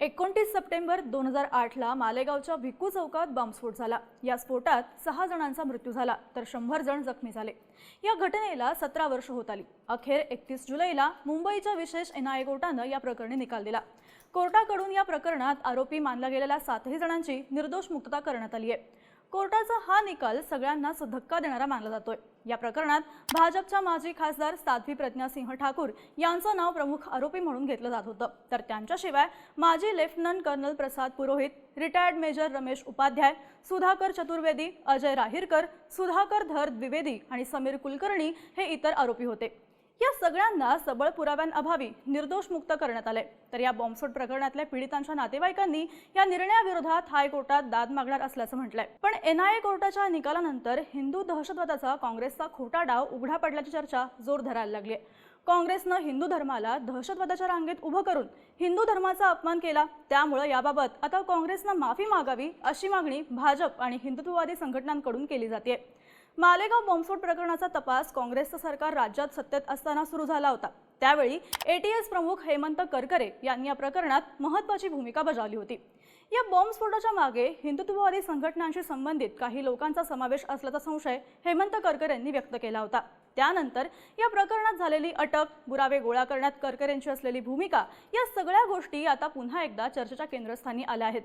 एकोणतीस सप्टेंबर दोन हजार आठला मालेगावच्या भिक्कू चौकात बॉम्बस्फोट झाला. या स्फोटात सहा जणांचा मृत्यू झाला तर शंभर जण जखमी झाले. या घटनेला सतरा वर्ष होत आली. अखेर एकतीस जुलैला मुंबईच्या विशेष एनआयए कोर्टानं या प्रकरणी निकाल दिला. कोर्टाकडून या प्रकरणात आरोपी मानला गेलेल्या सातही जणांची निर्दोष मुक्तता करण्यात आली आहे. कोर्टाचा हा निकाल सगळ्यांनाच धक्का देणारा मानला जातोय. या प्रकरणात भाजपच्या माजी खासदार साध्वी प्रज्ञासिंह ठाकूर यांचं नाव प्रमुख आरोपी म्हणून घेतलं जात होतं. तर त्यांच्याशिवाय माजी lieutenant colonel Prasad Purohit retired major Ramesh Upadhyay Sudhakar Chaturvedi Ajay Rahirkar Sudhakar Dhar Dwivedi आणि समीर कुलकर्णी हे इतर आरोपी होते. या सगळ्यांना सबळ पुराव्यांअभावी निर्दोष मुक्त करण्यात आले. तर या बॉम्बस्फोट प्रकरणातल्या पीडितांच्या नातेवाईकांनी या निर्णयाविरोधात हायकोर्टात दाद मागणार असल्याचं म्हटलंय. पण एनआयए कोर्टाच्या निकालानंतर हिंदू दहशतवादाचा काँग्रेसचा खोटा डाव उघडा पडल्याची चर्चा जोर धरायला लागली आहे. काँग्रेसनं हिंदू धर्माला दहशतवादाच्या रांगेत उभं करून हिंदू धर्माचा अपमान केला. त्यामुळं याबाबत आता काँग्रेसनं माफी मागावी अशी मागणी भाजप आणि हिंदुत्ववादी संघटनांकडून केली जाते मालेगाव बॉम्बस्फोट प्रकरणाचा तपास काँग्रेसचं सरकार राज्यात सत्तेत असताना सुरू झाला होता. त्यावेळी एटीएस प्रमुख हेमंत करकरे यांनी या प्रकरणात महत्त्वाची भूमिका बजावली होती. या बॉम्बस्फोटाच्या मागे हिंदुत्ववादी संघटनांशी संबंधित काही लोकांचा समावेश असल्याचा संशय हेमंत करकर यांनी व्यक्त केला होता. त्यानंतर या प्रकरणात झालेली अटक पुरावे गोळा करण्यात करकर यांची असलेली भूमिका या सगळ्या गोष्टी आता पुन्हा एकदा चर्चेच्या केंद्रस्थानी आल्या आहेत.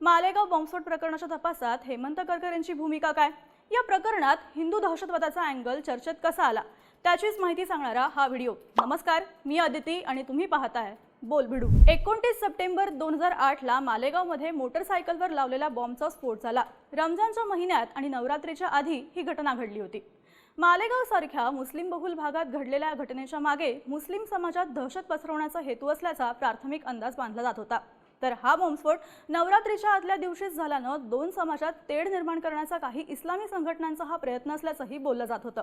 मालेगाव बॉम्बस्फोट प्रकरणाच्या तपासात हेमंत करकर यांची भूमिका काय? या प्रकरणात हिंदू दहशतवादाचा अँगल चर्चेत कसा आला त्याचीच माहिती सांगणारा हा व्हिडिओ. नमस्कार मी अदिती आणि तुम्ही पाहताय बोल भिडू एकोणतीस सप्टेंबर दोन हजार आठला मालेगावमध्ये मोटरसायकलवर लावलेल्या बॉम्बचा स्फोट झाला. रमजानच्या महिन्यात आणि नवरात्रीच्या आधी ही घटना घडली होती. मालेगाव सारख्या मुस्लिम बहुल भागात घडलेल्या घटनेच्या मागे मुस्लिम समाजात दहशत पसरवण्याचा हेतू असल्याचा प्राथमिक अंदाज बांधला जात होता. तर हा बॉम्बस्फोट नवरात्रीच्या आदल्या दिवशीच झाल्यानं दोन समाजात तेढ निर्माण करण्याचा काही इस्लामी संघटनांचा हा प्रयत्न असल्याचंही बोललं जात होतं.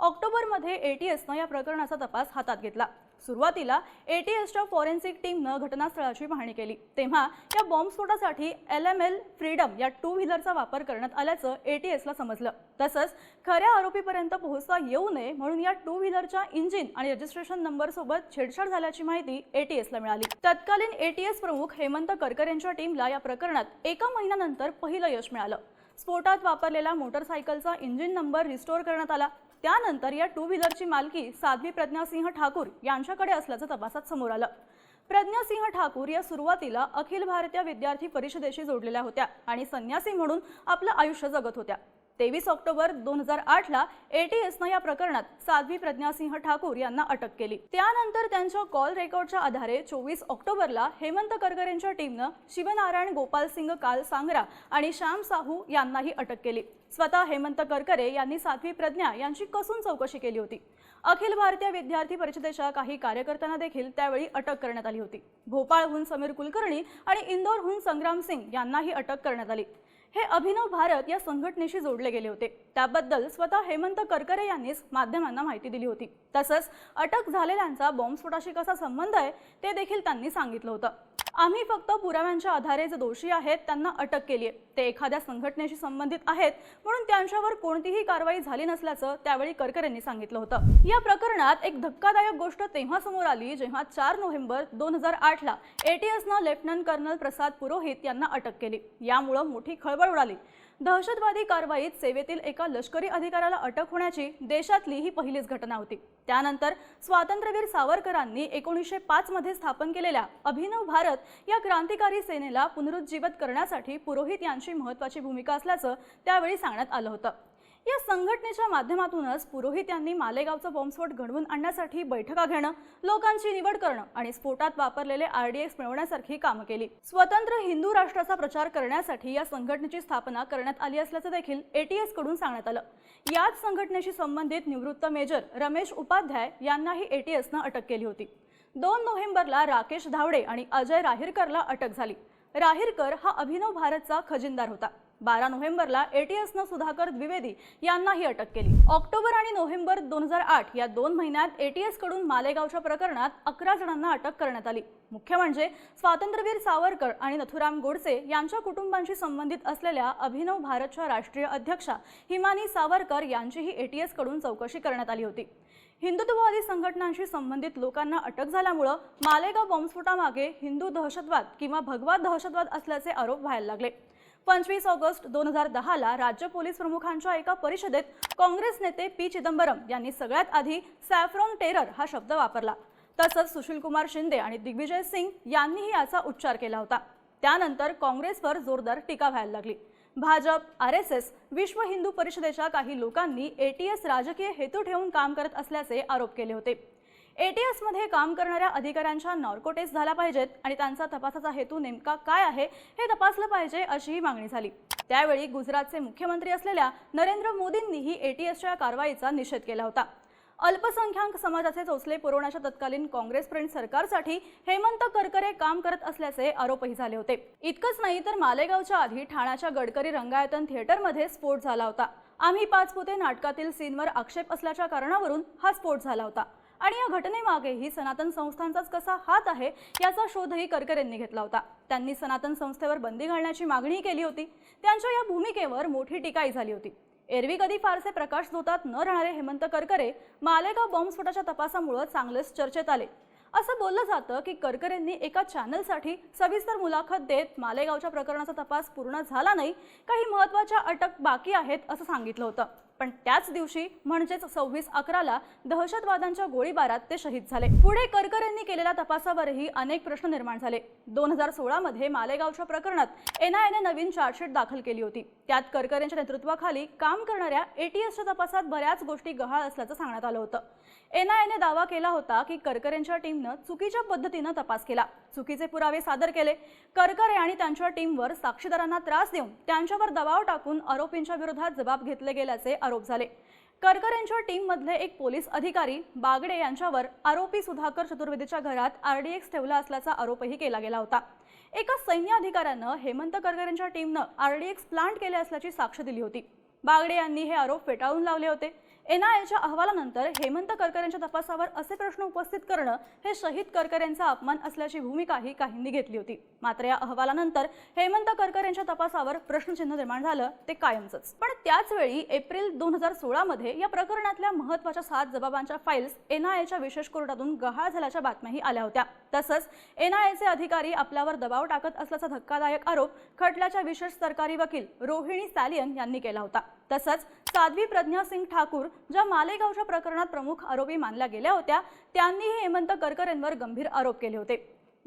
ऑक्टोबरमध्ये एटीएसनं या प्रकरणाचा तपास हातात घेतला. सुरुवातीला एटीएसच्या फॉरेन्सिक टीमनं घटनास्थळाची पाहणी केली. तेव्हा या बॉम्बस्फोटासाठी एल एम एल फ्रीडम या टू व्हीलरचा वापर करण्यात आल्याचं एटीएसला समजलं. तसंच खऱ्या आरोपीपर्यंत पोहोचता येऊ नये म्हणून या टू व्हीलरच्या इंजिन आणि रजिस्ट्रेशन नंबर सोबत छेडछाड झाल्याची माहिती एटीएसला मिळाली. तत्कालीन एटीएस प्रमुख हेमंत करकर यांच्या टीमला या प्रकरणात एका महिन्यानंतर पहिलं यश मिळालं. स्फोटात वापरलेला मोटरसायकलचा इंजिन नंबर रिस्टोअर करण्यात आला. त्यानंतर या टू व्हीलरची मालकी साध्वी प्रज्ञासिंह ठाकूर यांच्याकडे असल्याचं तपासात समोर आलं. प्रज्ञासिंह ठाकूर या सुरुवातीला अखिल भारतीय विद्यार्थी परिषदेशी जोडलेल्या होत्या आणि संन्यासी म्हणून आपलं आयुष्य जगत होत्या. तेवीस ऑक्टोबर दोन हजार आठला एटीएसनं या प्रकरणात साध्वी प्रज्ञासिंह ठाकूर यांना अटक केली. त्यानंतर त्यांच्या कॉल रेकॉर्डच्या आधारे चोवीस ऑक्टोबरला हेमंत करकरेंच्या टीमनं शिवनारायण गोपालसिंग काल सांगरा आणि श्याम साहू यांनाही अटक केली. स्वतः हेमंत करकरे यांनी साध्वी प्रज्ञा यांची कसून चौकशी केली होती. अखिल भारतीय विद्यार्थी परिषदेच्या काही कार्यकर्त्यांना देखील त्यावेळी अटक करण्यात आली होती. भोपाळहून समीर कुलकर्णी आणि इंदोरहून संग्राम सिंग यांनाही अटक करण्यात आली. हे अभिनव भारत या संघटनेशी जोडले गेले होते. त्याबद्दल स्वतः हेमंत करकरे यांनीच माध्यमांना माहिती दिली होती. तसंच अटक झालेल्यांचा बॉम्बस्फोटाशी कसा संबंध आहे ते देखील त्यांनी सांगितलं होतं. आम्ही फक्त पुराव्यांच्या आधारे जे दोषी आहेत त्यांना अटक केली आहे. ते एखाद्या संघटनेशी संबंधित आहेत म्हणून त्यांच्यावर कोणतीही कारवाई झाली नसल्याचं त्यावेळी करकर यांनी सांगितलं होतं. या प्रकरणात एक धक्कादायक गोष्ट तेव्हा समोर आली जेव्हा चार नोव्हेंबर दोन हजार आठला एटीएसनं लेफ्टनंट कर्नल प्रसाद पुरोहित यांना अटक केली. यामुळं मोठी खळबळ उडाली. दहशतवादी कारवाईत सेवेतील एका लष्करी अधिकाऱ्याला अटक होण्याची देशातली ही पहिलीच घटना होती. त्यानंतर स्वातंत्र्यवीर सावरकरांनी एकोणीसशे पाच मध्ये स्थापन केलेल्या अभिनव भारत या क्रांतिकारी सेनेला पुनरुज्जीवित करण्यासाठी पुरोहित यांची महत्वाची भूमिका असल्याचं त्यावेळी सांगण्यात आलं होतं. या संघटनेच्या माध्यमातूनच पुरोहित यांनी मालेगावचं बॉम्बस्फोट घडवून आणण्यासाठी बैठका घेणं लोकांची निवड करणं आणि स्फोटात वापरलेले आरडीएक्स मिळवण्यासारखी कामं केली. स्वतंत्र हिंदू राष्ट्राचा प्रचार करण्यासाठी या संघटनेची स्थापना करण्यात आली असल्याचं देखील एटीएसकडून सांगण्यात आलं. याच संघटनेशी संबंधित निवृत्त मेजर रमेश उपाध्याय यांनाही एटीएसनं अटक केली होती. दोन नोव्हेंबरला राकेश धावडे आणि अजय राहिरकरला अटक झाली. राहिरकर हा अभिनव भारतचा खजिनदार होता. बारा नोव्हेंबरला एटीएसनं सुधाकर द्विवेदी यांनाही अटक केली. ऑक्टोबर आणि नोव्हेंबर दोन हजार आठ या दोन महिन्यात ए टी एसकडून मालेगावच्या प्रकरणात अकरा जणांना अटक करण्यात आली. मुख्य म्हणजे स्वातंत्र्यवीर सावरकर आणि नथुराम गोडसे यांच्या कुटुंबांशी संबंधित असलेल्या अभिनव भारतच्या राष्ट्रीय अध्यक्षा हिमानी सावरकर यांचीही ए टी एसकडून चौकशी करण्यात आली होती. हिंदुत्ववादी संघटनांशी संबंधित लोकांना अटक झाल्यामुळं मालेगाव बॉम्बस्फोटामागे हिंदू दहशतवाद किंवा भगवा दहशतवाद असल्याचे आरोप व्हायला लागले. पंचवीस ऑगस्ट दोन हजार दहाला राज्य पोलीस प्रमुखांच्या एका परिषदेत काँग्रेस नेते पी चिदंबरम यांनी सगळ्यात आधी सॅफ्रॉन टेरर हा शब्द वापरला. तसंच सुशीलकुमार शिंदे आणि दिग्विजय सिंग यांनीही याचा उच्चार केला होता. त्यानंतर काँग्रेसवर जोरदार टीका व्हायला लागली. भाजप आर एस एस विश्व हिंदू परिषदेच्या काही लोकांनी एटीएस राजकीय हेतू ठेवून काम करत असल्याचे आरोप केले होते. एटीएसमध्ये काम करणाऱ्या अधिकाऱ्यांच्या नॉर्को टेस्ट झाला पाहिजेत आणि त्यांचा तपासाचा हेतू नेमका काय आहे हे तपासलं पाहिजे अशीही मागणी झाली. त्यावेळी गुजरातचे मुख्यमंत्री असलेल्या नरेंद्र मोदींनीही एटीएसच्या कारवाईचा निषेध केला होता. अल्पसंख्याक समाजाचे चोचले पुरवण्याच्या तत्कालीन काँग्रेस प्रणित सरकारसाठी हेमंत करकरे काम करत असल्याचे आरोपही झाले होते. इतकंच नाही तर मालेगावच्या आधी ठाण्याच्या गडकरी रंगायतन थिएटरमध्ये स्फोट झाला होता. आम्ही पाच पुते नाटकातील सीनवर आक्षेप असल्याच्या कारणावरून हा स्फोट झाला होता. आणि या घटनेमागेही सनातन संस्थांचाच कसा हात आहे याचा शोधही करकरेंनी घेतला होता. त्यांनी सनातन संस्थेवर बंदी घालण्याची मागणी केली होती. त्यांच्या या भूमिकेवर मोठी टीकाही झाली होती. एरवी कधी फारसे प्रकाश झोतात न राहणारे हेमंत करकरे मालेगाव बॉम्बस्फोटाच्या तपासामुळे चांगलेच चर्चेत आले. असं बोललं जातं की करकरेंनी एका चॅनलसाठी सविस्तर मुलाखत देत मालेगावच्या प्रकरणाचा तपास पूर्ण झाला नाही. काही महत्त्वाच्या अटक बाकी आहेत असं सांगितलं होतं. पण त्याच दिवशी म्हणजेच सव्वीस अकराला दहशतवाद्यांच्या गोळीबारात ते शहीद झाले. पुढे करकरेंनी केलेल्या तपासावरही अनेक प्रश्न निर्माण झाले. दोन हजार सोळामध्ये मालेगावच्या प्रकरणात एनआयएने नवीन चार्जशीट दाखल केली होती. त्यात करकरेंच्या नेतृत्वाखाली काम करणाऱ्या एटीएसच्या तपासात बऱ्याच गोष्टी गहाळ असल्याचं सांगण्यात आलं होतं. एनआयएने दावा केला होता की करकरेंच्या टीमनं चुकीच्या पद्धतीनं तपास केला. चुकीचे पुरावे सादर केले. करकरे आणि त्यांच्या टीमवर साक्षीदारांना त्रास देऊन त्यांच्यावर दबाव टाकून आरोपींच्या विरोधात जबाब घेतले गेल्याचे आरोप झाले. करकरेंच्या टीममधले एक पोलीस अधिकारी बागडे यांच्यावर आरोपी सुधाकर चतुर्वेदीच्या घरात आरडीएक्स ठेवला असल्याचा आरोपही केला गेला होता. एका सैन्य अधिकाऱ्यानं हेमंत करकरेंच्या टीमनं आरडीएक्स प्लांट केले असल्याची साक्ष दिली होती. बागडे यांनी हे आरोप फेटाळून लावले होते. एनआयएच्या अहवालानंतर हेमंत करकर यांच्या तपासावर असे प्रश्न उपस्थित करणं हे शहीद करकरेंचा अपमान असल्याची भूमिकाही काहींनी घेतली होती. मात्र या अहवालानंतर हेमंत करकरेंच्या तपासावर प्रश्नचिन्ह निर्माण झालं ते कायमचंच. पण त्याचवेळी एप्रिल दोन हजार सोळामध्ये या प्रकरणातल्या महत्त्वाच्या सात जबाबांच्या फाईल्स एनआयएच्या विशेष कोर्टातून गहाळ झाल्याच्या बातम्याही आल्या होत्या. तसंच एनआयएचे अधिकारी आपल्यावर दबाव टाकत असल्याचा धक्कादायक आरोप खटल्याच्या विशेष सरकारी वकील रोहिणी सॅलियन यांनी केला होता. तसंच साध्वी प्रज्ञा सिंग ठाकूर ज्या मालेगावच्या प्रकरणात प्रमुख आरोपी मानल्या गेल्या होत्या त्यांनीही हेमंत करकरेंवर गंभीर आरोप केले होते.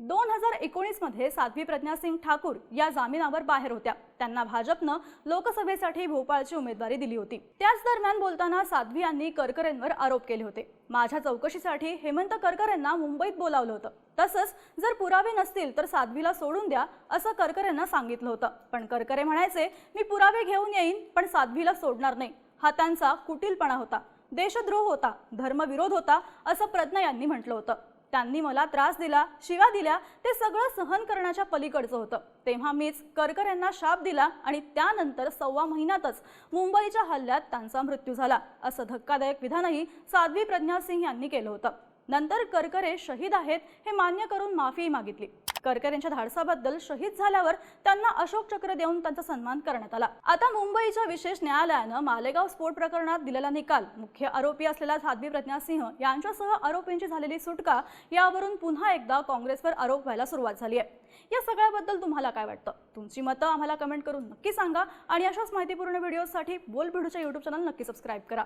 दोन हजार एकोणीसमध्ये साध्वी प्रज्ञा सिंग ठाकूर या जामिनावर बाहेर होत्या. त्यांना भाजपनं लोकसभेसाठी भोपाळची उमेदवारी दिली होती. त्याच दरम्यान बोलताना साध्वी यांनी करकरेंवर आरोप केले होते. माझ्या चौकशीसाठी हेमंत करकरेंना मुंबईत बोलावलं होतं. तसंच जर पुरावे नसतील तर साध्वीला सोडून द्या असं करकरेंना सांगितलं होतं. पण करकरे म्हणायचे मी पुरावे घेऊन येईन पण साध्वीला सोडणार नाही. हा त्यांचा कुटीलपणा होता. देशद्रोह होता धर्मविरोध होता असं प्रज्ञा यांनी म्हटलं होतं. त्यांनी मला त्रास दिला शिव्या दिल्या ते सगळं सहन करण्याच्या पलीकडचं होतं. तेव्हा मीच करकर यांना शाप दिला आणि त्यानंतर सव्वा महिन्यातच मुंबईच्या हल्ल्यात त्यांचा मृत्यू झाला असं धक्कादायक विधानही साध्वी प्रज्ञा सिंग यांनी केलं होतं. नंतर करकरे शहीद आहेत हे मान्य करून माफी मागितली. करकर यांच्या धाडसाबद्दल शहीद झाल्यावर त्यांना अशोक चक्र देऊन त्यांचा सन्मान करण्यात आला. आता मुंबईच्या विशेष न्यायालयानं मालेगाव स्फोट प्रकरणात दिलेला निकाल मुख्य आरोपी असलेला साध्वी प्रज्ञा सिंह यांच्यासह आरोपींची झालेली सुटका यावरून पुन्हा एकदा काँग्रेसवर आरोप व्हायला सुरुवात झाली आहे. या सगळ्याबद्दल तुम्हाला काय वाटतं? तुमची मतं आम्हाला कमेंट करून नक्की सांगा आणि अशाच माहितीपूर्ण व्हिडिओसाठी बोल भिडूच्या युट्यूब चॅनल नक्की सबस्क्राईब करा.